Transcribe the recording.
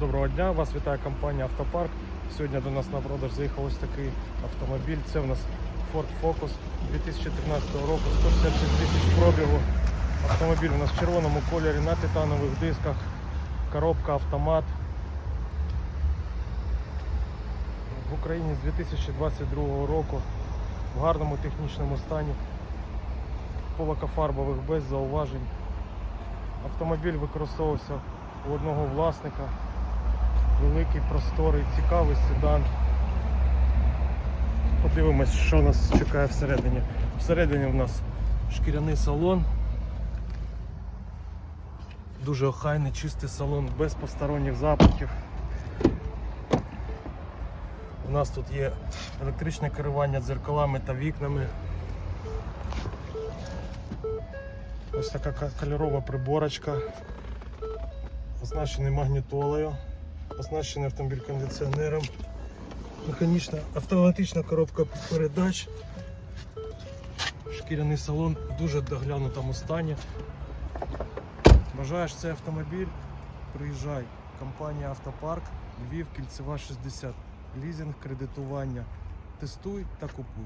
Доброго дня, вас вітає компанія Автопарк. Сьогодні до нас на продаж заїхав ось такий автомобіль. Це в нас Ford Focus 2013 року, 166 тисяч пробігу. Автомобіль у нас в червоному кольорі на титанових дисках, коробка автомат. В Україні з 2022 року в гарному технічному стані, полакофарбових без зауважень. Автомобіль використовувався у одного власника. Великий, просторий, цікавий седан. Подивимось, що нас чекає всередині. Всередині у нас шкіряний салон. Дуже охайний, чистий салон, без посторонніх запахів. У нас тут є електричне керування дзеркалами та вікнами. Ось така кольорова приборочка, оснащений магнітолою, оснащений автомобіль кондиціонером, механічна автоматична коробка передач, шкіряний салон в дуже доглянутому стані. Бажаєш цей автомобіль? Приїжджай. Компанія Автопарк, Львів, Кільцева 60. Лізинг, кредитування. Тестуй та купуй.